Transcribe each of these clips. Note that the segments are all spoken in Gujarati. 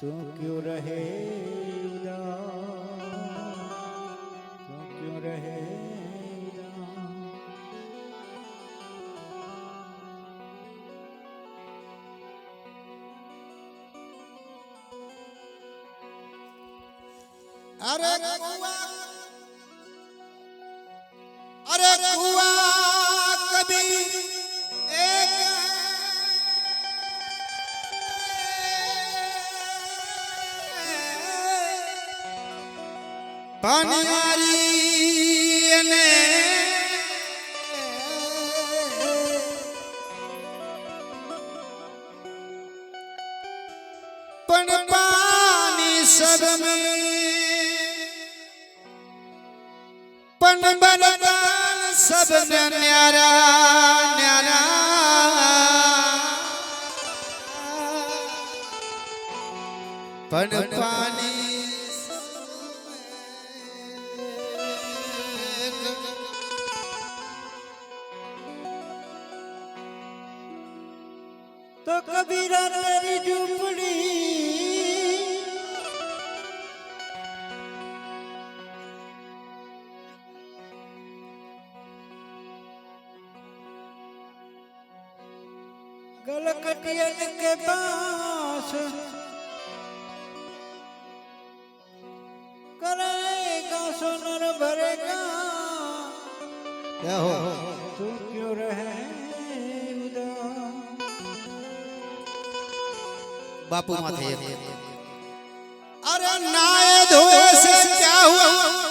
तू क्यों रहे? तू क्यों रहे उदास? દશમે પણ બલદાન સબને ન્યારા ન્યારા. પણ પાણી તો કબીરા તારી ઝૂંપડી के पास। कराएगा सोनर भरेगा। क्या हो? तू क्यों रहे बापू माथे। अरे नाय धोए से क्या हुआ?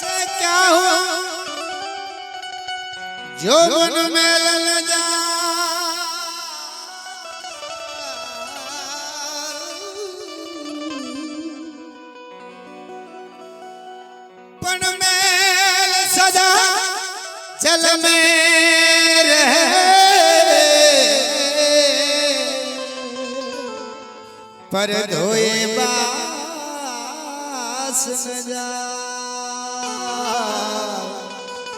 से क्या हुआ? जो मन जा। पण मेल जल में पर धोए बास न जा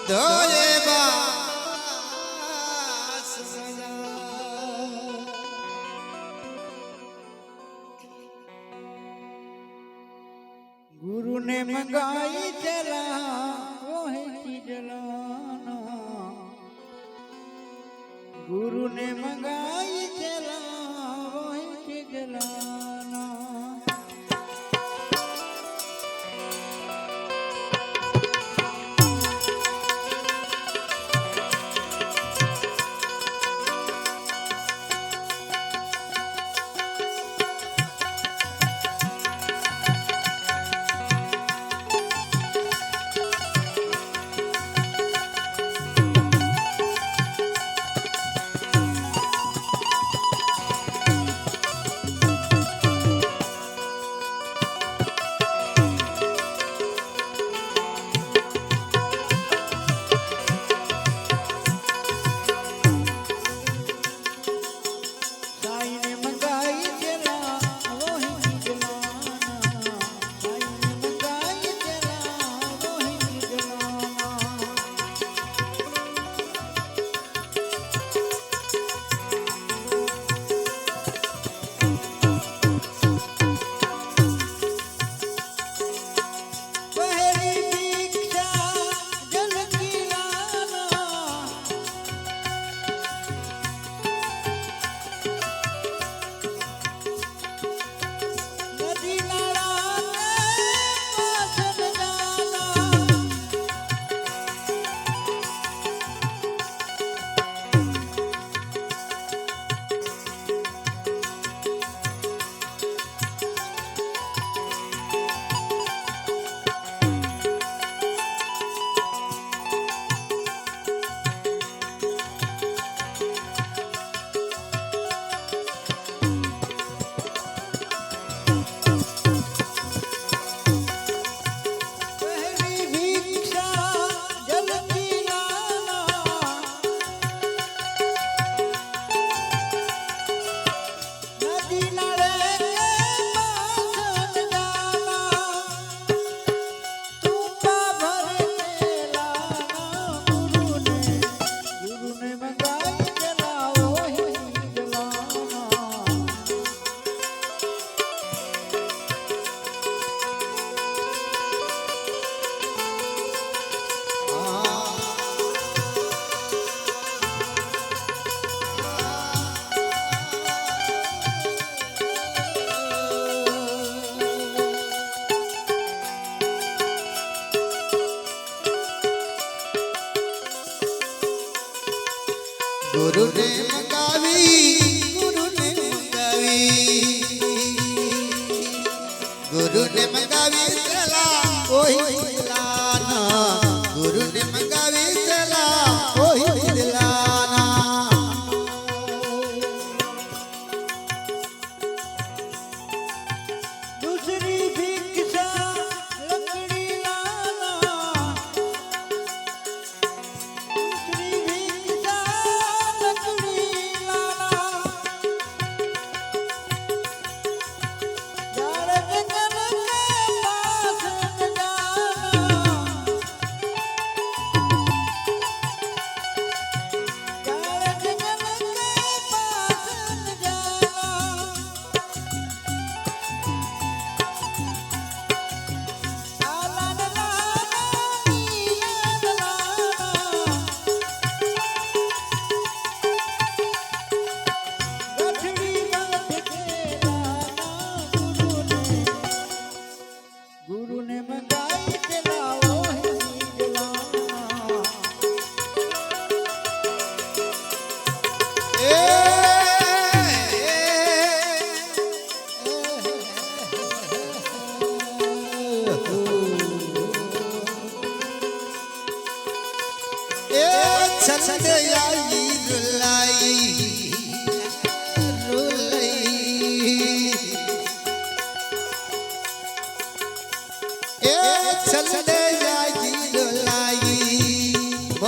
ધોરે ગુરુને મંગાઈ જલા કોહેતી જલાના ગુરુને મંગાઈ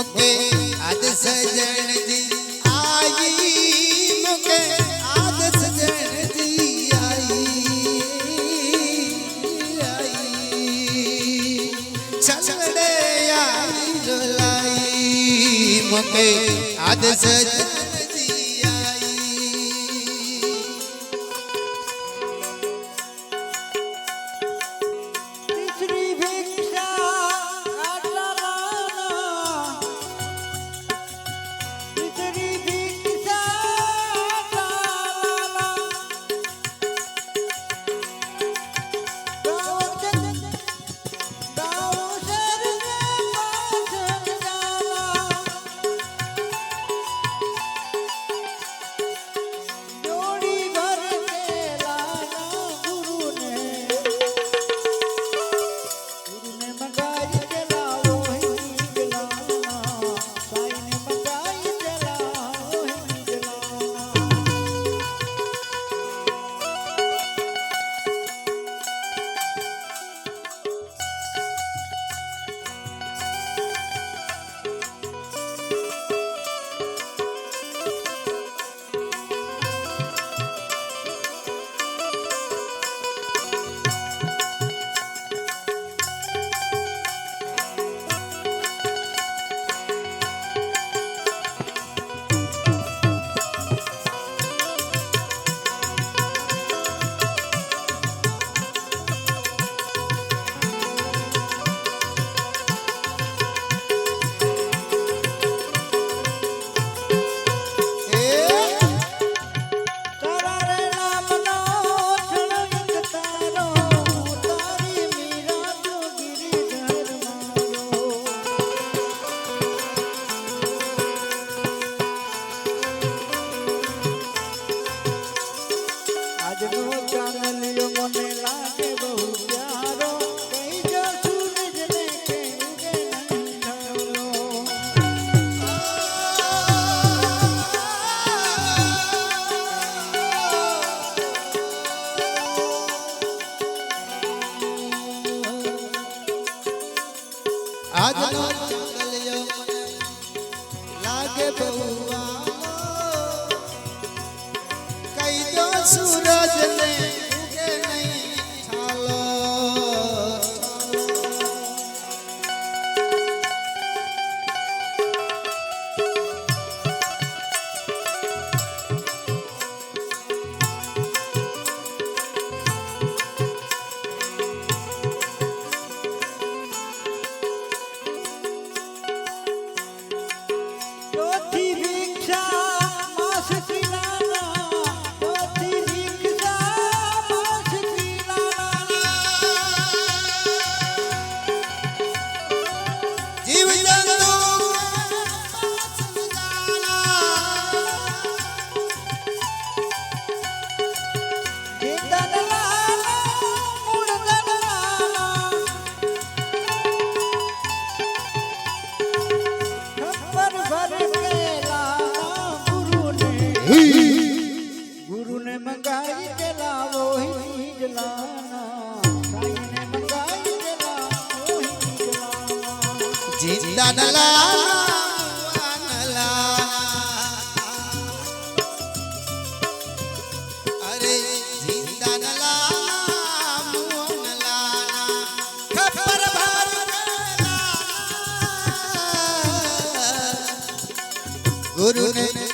મુકે આદ સજણજી આઈ મુકે આદ સજણજી આઈ આઈ છસડે આઈ સૂરજ ને ઉગે गुरु ने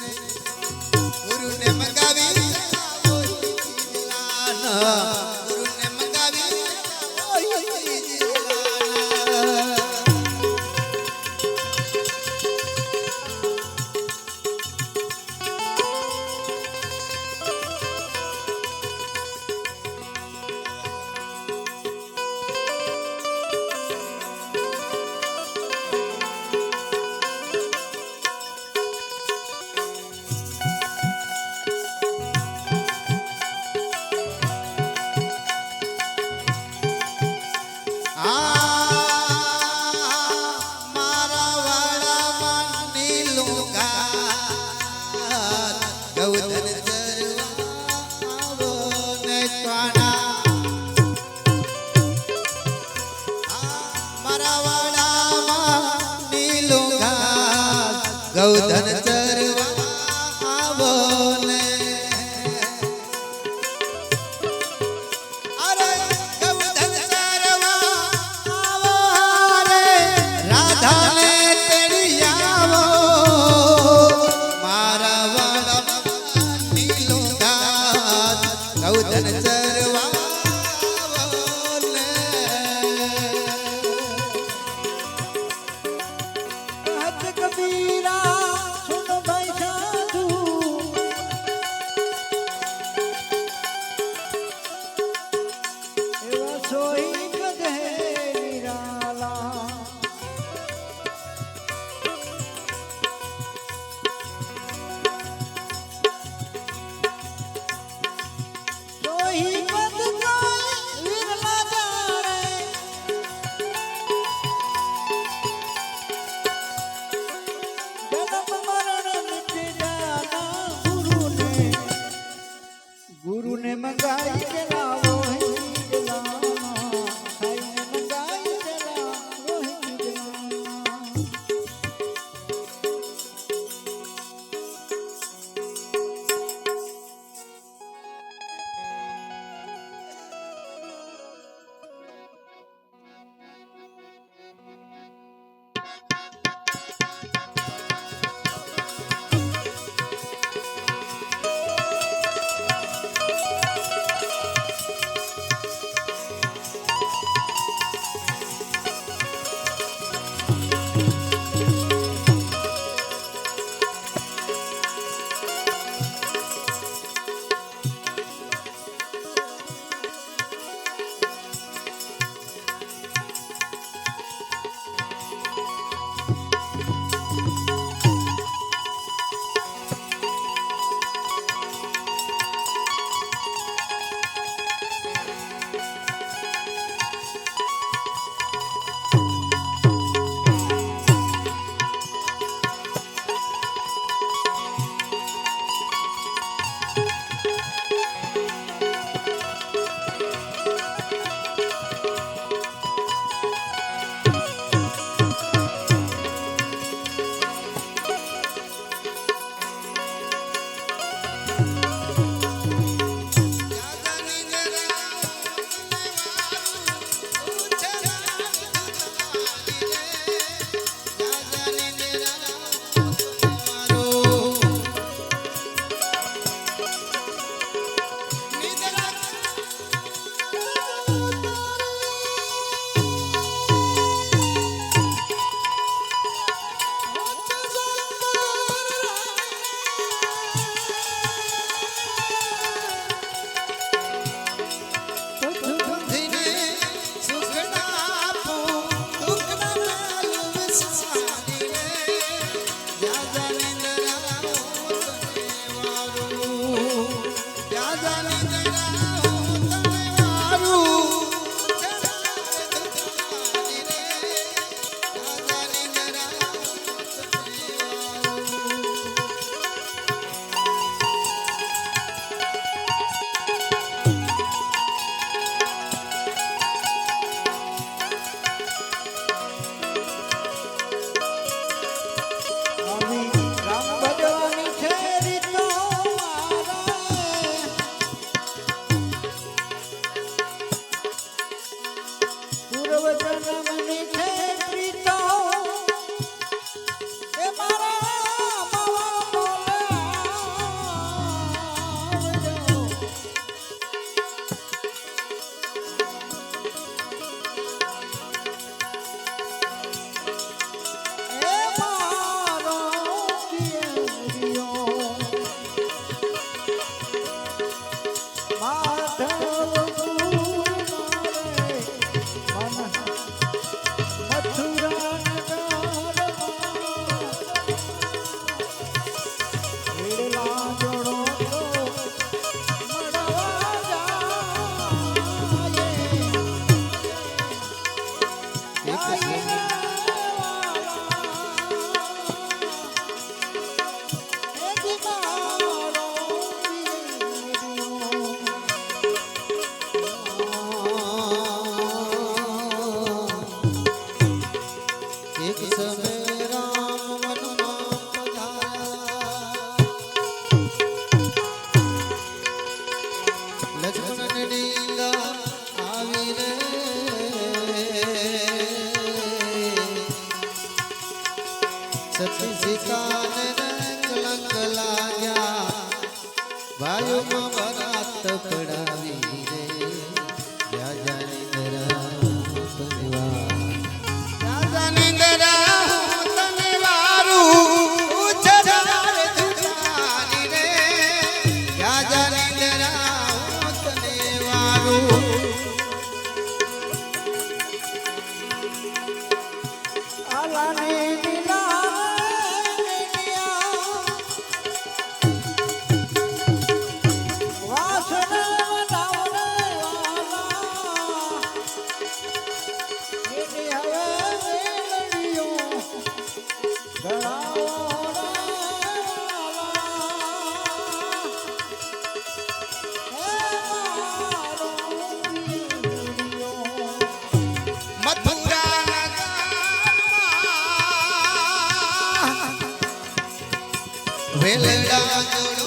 Peleando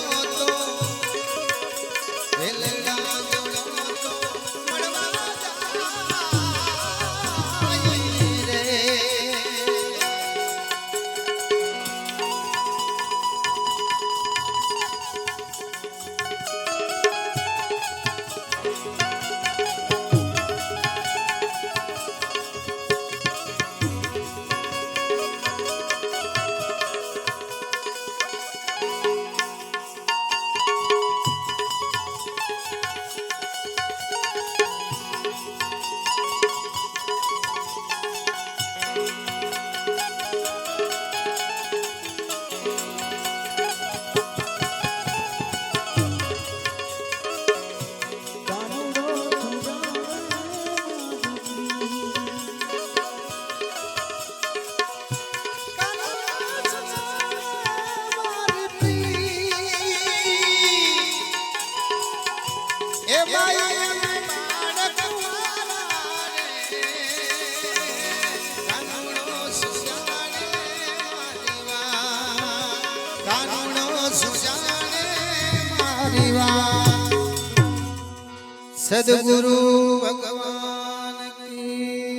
સદગુરુ ભગવાન કી